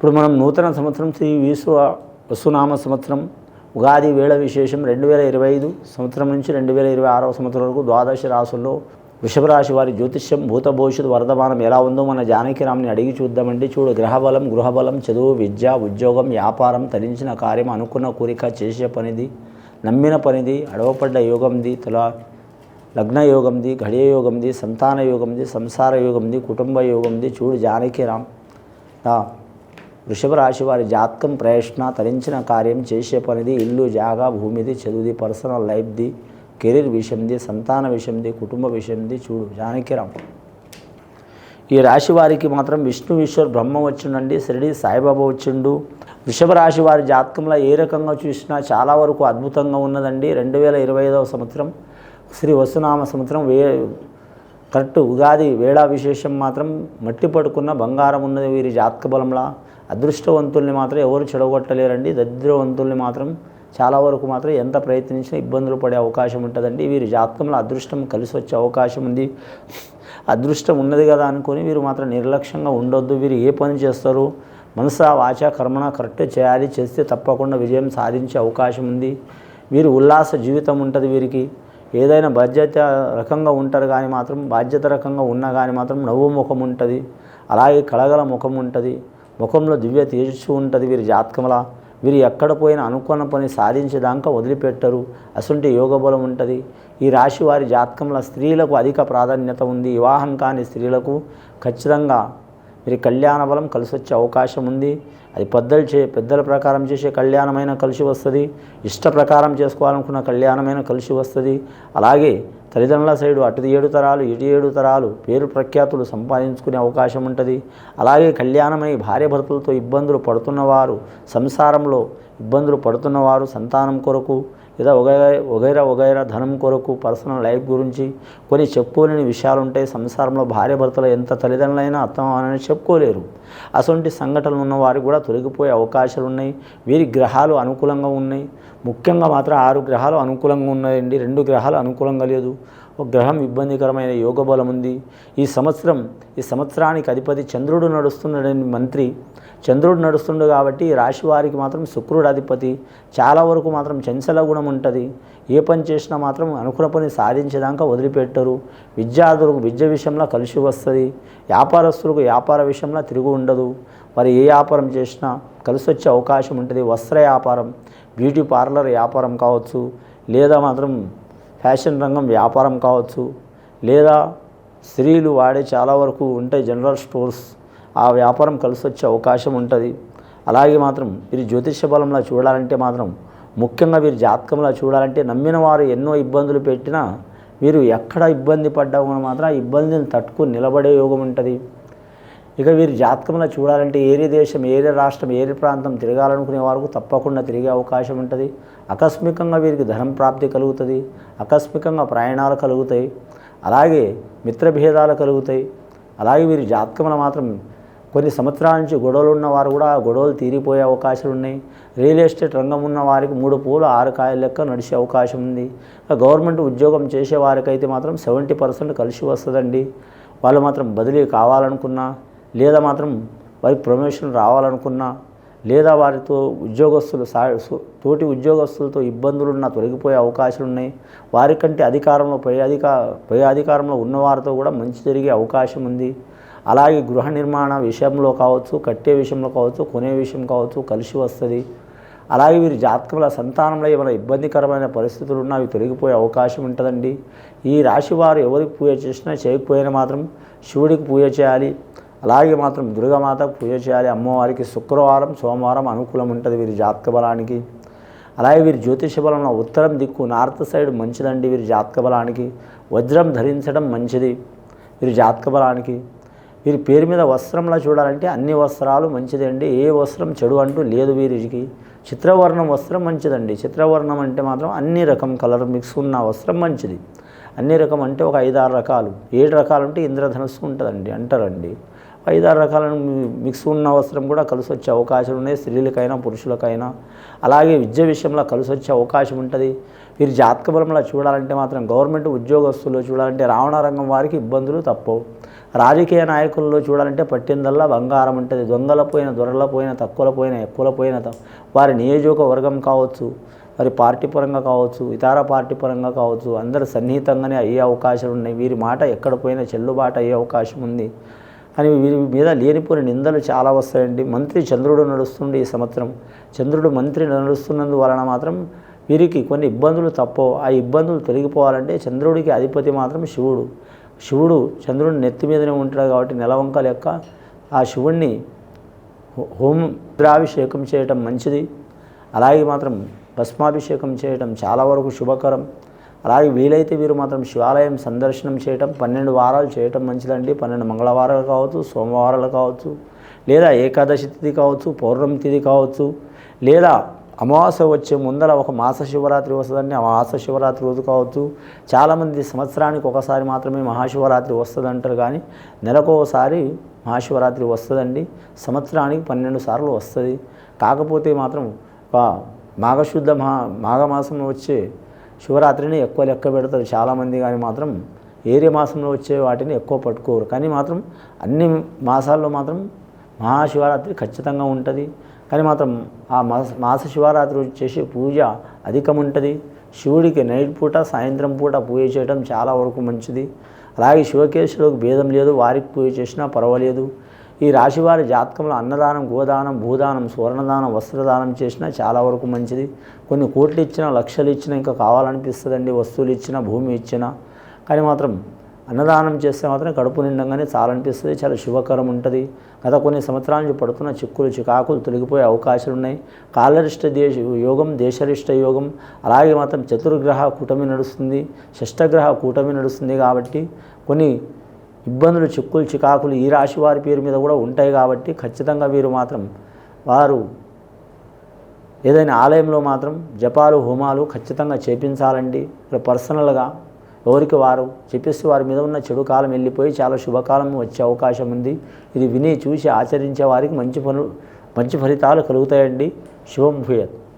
ఇప్పుడు మనం నూతన సంవత్సరం శ్రీ వీసు వసునామ సంవత్సరం ఉగాది వేళ విశేషం రెండు వేల ఇరవై ఐదు సంవత్సరం నుంచి రెండు వేల ఇరవై ఆరవ సంవత్సరం వరకు ద్వాదశ రాసుల్లో వృషభరాశి వారి జ్యోతిష్యం భూత భవిష్యత్తు వర్ధమానం ఎలా ఉందో మన జానకిరామ్ని అడిగి చూద్దామండి. చూడు గ్రహబలం గృహబలం చదువు విద్య ఉద్యోగం వ్యాపారం తలించిన కార్యం అనుకున్న కోరిక చేసే పనిది నమ్మిన పనిది అడవపడ్డ యోగంది తుల లగ్న యోగంది ఘడియ యోగంది సంతాన యోగంది సంసార యోగంది కుటుంబ యోగంది చూడు జానకిరామ్ వృషభ రాశి వారి జాతకం ప్రయత్న తరించిన కార్యం చేసే పనిది ఇల్లు జాగా భూమిది చదువుది పర్సనల్ లైఫ్ది కెరీర్ విషయంది సంతాన విషయంది కుటుంబ విషయంది చూడు జానకిరామ్ ఈ రాశి వారికి మాత్రం విష్ణు ఈశ్వర్ బ్రహ్మ వచ్చిండండి షిరిడి సాయిబాబా వచ్చిండు. వృషభ రాశి వారి జాతకంలో ఏ రకంగా చూసినా చాలా వరకు అద్భుతంగా ఉన్నదండి. రెండు వేల ఇరవై ఐదవ సంవత్సరం శ్రీ వసునామ సంవత్సరం వే కరెక్ట్ ఉగాది వేళా విశేషం మాత్రం మట్టి పడుకున్న బంగారం ఉన్నది వీరి జాతక బలంలా. అదృష్టవంతుల్ని మాత్రం ఎవరు చెడగొట్టలేరండి. దరిద్రవంతుల్ని మాత్రం చాలా వరకు మాత్రం ఎంత ప్రయత్నించినా ఇబ్బందులు పడే అవకాశం ఉంటుందండి. వీరి జాతకంలో అదృష్టం కలిసి వచ్చే అవకాశం ఉంది. అదృష్టం ఉన్నది కదా అనుకొని వీరు మాత్రం నిర్లక్ష్యంగా ఉండొద్దు. వీరు ఏ పని చేస్తారు? మనసా వాచ కర్మణ కరెక్ట్ చేయాలి చేస్తే తప్పకుండా విజయం సాధించే అవకాశం ఉంది. వీరు ఉల్లాస జీవితం ఉంటుంది వీరికి. ఏదైనా బాధ్యత రకంగా ఉంటారు కానీ మాత్రం బాధ్యత రకంగా ఉన్నా కానీ మాత్రం నవ్వు ముఖం ఉంటుంది. అలాగే కళగల ముఖం ఉంటుంది. ముఖంలో దివ్య తేజస్సు ఉంటుంది వీరి జాతకముల. వీరు ఎక్కడ పోయినా అనుకున్న పని సాధించేదాకా వదిలిపెట్టరు. అసంటే యోగ బలం ఉంటుంది. ఈ రాశి వారి జాతకంలో స్త్రీలకు అధిక ప్రాధాన్యత ఉంది. వివాహం కాని స్త్రీలకు ఖచ్చితంగా మీరు కళ్యాణ బలం కలిసి వచ్చే అవకాశం ఉంది. అది పెద్దలు చే పెద్దల ప్రకారం చేసే కళ్యాణమైన కలిసి వస్తుంది. ఇష్ట ప్రకారం చేసుకోవాలనుకున్న కళ్యాణమైన కలిసి వస్తుంది. అలాగే తల్లిదండ్రుల సైడు అటు ఏడు తరాలు ఇటు ఏడు తరాలు పేరు ప్రఖ్యాతులు సంపాదించుకునే అవకాశం ఉంటుంది. అలాగే కళ్యాణమై భార్య భర్తలతో ఇబ్బందులు పడుతున్నవారు సంసారంలో ఇబ్బందులు పడుతున్నవారు సంతానం కొరకు లేదా వగైరా వగైరా వగైరా ధనం కొరకు పర్సనల్ లైఫ్ గురించి కొన్ని చెప్పుకోలేని విషయాలు ఉంటాయి సంసారంలో భార్య భర్తలు ఎంత తల్లిదండ్రులైనా అత్తమానని చెప్పుకోలేరు. అటువంటి సంఘటనలు ఉన్న వారికి కూడా తొలగిపోయే అవకాశాలు ఉన్నాయి వీరి గ్రహాలు అనుకూలంగా ఉన్నాయి. ముఖ్యంగా మాత్రం ఆరు గ్రహాలు అనుకూలంగా ఉన్నాయండి. రెండు గ్రహాలు అనుకూలంగా లేదు. ఒక గ్రహం ఇబ్బందికరమైన యోగ బలం ఉంది. ఈ సంవత్సరం ఈ సంవత్సరానికి అధిపతి చంద్రుడు నడుస్తున్నాడని మంత్రి చంద్రుడు నడుస్తుండు కాబట్టి రాశి వారికి మాత్రం శుక్రుడు అధిపతి. చాలా వరకు మాత్రం చంచల గుణం ఉంటుంది. ఏ పని చేసినా మాత్రం అనుకున్న పని సాధించేదాకా వదిలిపెట్టరు. విద్యార్థులకు విద్య విషయంలో కలిసి వస్తుంది. వ్యాపారస్తులకు వ్యాపార విషయంలో తిరుగు ఉండదు. వారు ఏ వ్యాపారం చేసినా కలిసి వచ్చే అవకాశం ఉంటుంది. వస్త్ర వ్యాపారం బ్యూటీ పార్లర్ వ్యాపారం కావచ్చు లేదా మాత్రం ఫ్యాషన్ రంగం వ్యాపారం కావచ్చు లేదా స్త్రీలు వాడే చాలా వరకు ఉంటాయి జనరల్ స్టోర్స్. ఆ వ్యాపారం కలిసి వచ్చే అవకాశం ఉంటుంది. అలాగే మాత్రం వీరి జ్యోతిష బలంలో చూడాలంటే మాత్రం ముఖ్యంగా వీరి జాతకంలో చూడాలంటే నమ్మిన వారు ఎన్నో ఇబ్బందులు పెట్టినా వీరు ఎక్కడ ఇబ్బంది పడ్డా కూడా మాత్రం ఆ ఇబ్బందిని తట్టుకుని నిలబడే యోగం ఉంటుంది. ఇక వీరి జాతకంలో చూడాలంటే ఏరే దేశం ఏరే రాష్ట్రం ఏరే ప్రాంతం తిరగాలనుకునే వారికి తప్పకుండా తిరిగే అవకాశం ఉంటుంది. ఆకస్మికంగా వీరికి ధనం ప్రాప్తి కలుగుతుంది. ఆకస్మికంగా ప్రయాణాలు కలుగుతాయి. అలాగే మిత్రభేదాలు కలుగుతాయి. అలాగే వీరి జాతకంలో మాత్రం కొన్ని సంవత్సరాల నుంచి గొడవలు ఉన్న వారు కూడా ఆ గొడవలు తీరిపోయే అవకాశాలు ఉన్నాయి. రియల్ ఎస్టేట్ రంగం ఉన్న వారికి మూడు పూలు ఆరు కాయల లెక్క నడిచే అవకాశం ఉంది. గవర్నమెంట్ ఉద్యోగం చేసే వారికైతే మాత్రం సెవెంటీ పర్సెంట్ కలిసి వస్తుందండి. వాళ్ళు మాత్రం బదిలీ కావాలనుకున్నా లేదా మాత్రం వారికి ప్రమోషన్ రావాలనుకున్నా లేదా వారితో ఉద్యోగస్తులు సా తోటి ఉద్యోగస్తులతో ఇబ్బందులున్న తొలగిపోయే అవకాశాలు ఉన్నాయి. వారికంటే అధికారంలో పై అధిక పై అధికారంలో ఉన్నవారితో కూడా మంచి జరిగే అవకాశం ఉంది. అలాగే గృహ నిర్మాణ విషయంలో కావచ్చు కట్టే విషయంలో కావచ్చు కొనే విషయం కావచ్చు కలిసి వస్తుంది. అలాగే వీరి జాతకంలో సంతానంలో ఏమైనా ఇబ్బందికరమైన పరిస్థితులు ఉన్నా అవి తొలగిపోయే అవకాశం ఉంటుందండి. ఈ రాశి వారు ఎవరికి పూజ చేసినా చేయకపోయినా మాత్రం శివుడికి పూజ చేయాలి. అలాగే మాత్రం దుర్గామాతకు పూజ చేయాలి. అమ్మవారికి శుక్రవారం సోమవారం అనుకూలం ఉంటుంది వీరి జాతక బలానికి. అలాగే వీరి జ్యోతిష బలంలో ఉత్తరం దిక్కు నార్త్ సైడ్ మంచిదండి వీరి జాతక బలానికి. వజ్రం ధరించడం మంచిది వీరి జాతక బలానికి. వీరి పేరు మీద వస్త్రంలా చూడాలంటే అన్ని వస్త్రాలు మంచిదండి. ఏ వస్త్రం చెడు అంటూ లేదు వీరికి. చిత్రవర్ణం వస్త్రం మంచిదండి. చిత్రవర్ణం అంటే మాత్రం అన్ని రకం కలర్ మిక్స్ ఉన్న వస్త్రం మంచిది. అన్ని రకం అంటే ఒక ఐదారు రకాలు. ఏడు రకాలు అంటే ఇంద్రధనస్సు ఉంటుందండి అంటారండి. ఐదారు రకాల మిక్స్ ఉన్న వస్త్రం కూడా కలిసి వచ్చే అవకాశాలు ఉన్నాయి స్త్రీలకైనా పురుషులకైనా. అలాగే విద్య విషయంలో కలిసి వచ్చే అవకాశం ఉంటుంది. వీరి జాతక బలంలో చూడాలంటే మాత్రం గవర్నమెంట్ ఉద్యోగస్తుల్లో చూడాలంటే రావణ రంగం వారికి ఇబ్బందులు తప్పవు. రాజకీయ నాయకుల్లో చూడాలంటే పట్టిందల్లా బంగారం ఉంటుంది. దొంగల పోయిన దొరల పోయిన తక్కువల పోయిన ఎక్కువల పోయిన వారి నియోజకవర్గం కావచ్చు మరి పార్టీ పరంగా కావచ్చు ఇతర పార్టీ పరంగా కావచ్చు అందరు సన్నిహితంగానే అయ్యే అవకాశాలు ఉన్నాయి. వీరి మాట ఎక్కడ పోయినా చెల్లుబాటు అయ్యే అవకాశం ఉంది. కానీ వీరి మీద లేనిపోయిన నిందలు చాలా వస్తాయండి. మంత్రి చంద్రుడు నడుస్తుండే ఈ సంవత్సరం. చంద్రుడు మంత్రి నడుస్తున్నందు వలన మాత్రం వీరికి కొన్ని ఇబ్బందులు తప్పవు. ఆ ఇబ్బందులు తొలగిపోవాలంటే చంద్రుడికి అధిపతి మాత్రం శివుడు. శివుడు చంద్రుడి నెత్తి మీదనే ఉంటాడు కాబట్టి నెలవంక లెక్క ఆ శివుణ్ణి హో- హోమ రుద్రాభిషేకం చేయటం మంచిది. అలాగే మాత్రం భస్మాభిషేకం చేయటం చాలా వరకు శుభకరం. అలాగే వీలైతే వీరు మాత్రం శివాలయం సందర్శనం చేయటం పన్నెండు వారాలు చేయటం మంచిదండి. పన్నెండు మంగళవారాలు కావచ్చు సోమవారాలు కావచ్చు లేదా ఏకాదశి తిథి కావచ్చు పౌర్ణమి తిథి కావచ్చు లేదా అమావాస్య వచ్చే ముందర ఒక మాస శివరాత్రి వస్తుందండి. ఆ మాస శివరాత్రి రోజు కావచ్చు. చాలామంది సంవత్సరానికి ఒకసారి మాత్రమే మహాశివరాత్రి వస్తుంది అంటారు కానీ నెలకోసారి మహాశివరాత్రి వస్తుందండి. సంవత్సరానికి పన్నెండు సార్లు వస్తుంది. కాకపోతే మాత్రం మాఘశుద్ధ మహా మాఘమాసంలో వచ్చే శివరాత్రిని ఎక్కువ లెక్క పెడతారు. చాలామంది కానీ మాత్రం ఏరే మాసంలో వచ్చే వాటిని ఎక్కువ పట్టుకోరు. కానీ మాత్రం అన్ని మాసాల్లో మాత్రం మహాశివరాత్రి ఖచ్చితంగా ఉంటుంది. కానీ మాత్రం ఆ మాస మాస శివరాత్రి చేసే పూజ అధికం ఉంటుంది శివుడికి నైట్ పూట సాయంత్రం పూట పూజ చేయడం చాలా వరకు మంచిది. అలాగే శివకేశులకు భేదం లేదు. వారికి పూజ చేసినా పర్వాలేదు. ఈ రాశివారి జాతకంలో అన్నదానం గోదానం భూదానం సువర్ణదానం వస్త్రదానం చేసినా చాలా వరకు మంచిది. కొన్ని కోట్లు ఇచ్చినా లక్షలు ఇచ్చినా ఇంకా కావాలనిపిస్తుందండి. వస్తువులు ఇచ్చినా భూమి ఇచ్చినా. కానీ మాత్రం అన్నదానం చేస్తే మాత్రం కడుపు నిండంగానే చాలా అనిపిస్తుంది చాలా శుభకరం ఉంటుంది. గత కొన్ని సంవత్సరాల నుంచి పడుతున్న చిక్కులు చికాకులు తొలగిపోయే అవకాశాలు ఉన్నాయి. కాలరిష్ట దేశ యోగం దేశరిష్ట యోగం. అలాగే మాత్రం చతుర్గ్రహ కూటమి నడుస్తుంది. షష్టగ్రహ కూటమి నడుస్తుంది కాబట్టి కొన్ని ఇబ్బందులు చిక్కులు చికాకులు ఈ రాశి వారి పేరు మీద కూడా ఉంటాయి కాబట్టి ఖచ్చితంగా వీరు మాత్రం వారు ఏదైనా ఆలయంలో మాత్రం జపాలు హోమాలు ఖచ్చితంగా చేపించాలండి. ఇక్కడ పర్సనల్గా ఎవరికి వారు చెప్పేసి వారి మీద ఉన్న చెడు కాలం వెళ్ళిపోయి చాలా శుభకాలం వచ్చే అవకాశం ఉంది. ఇది విని చూసి ఆచరించే వారికి మంచి పనులు మంచి ఫలితాలు కలుగుతాయండి. శుభం భూయత్.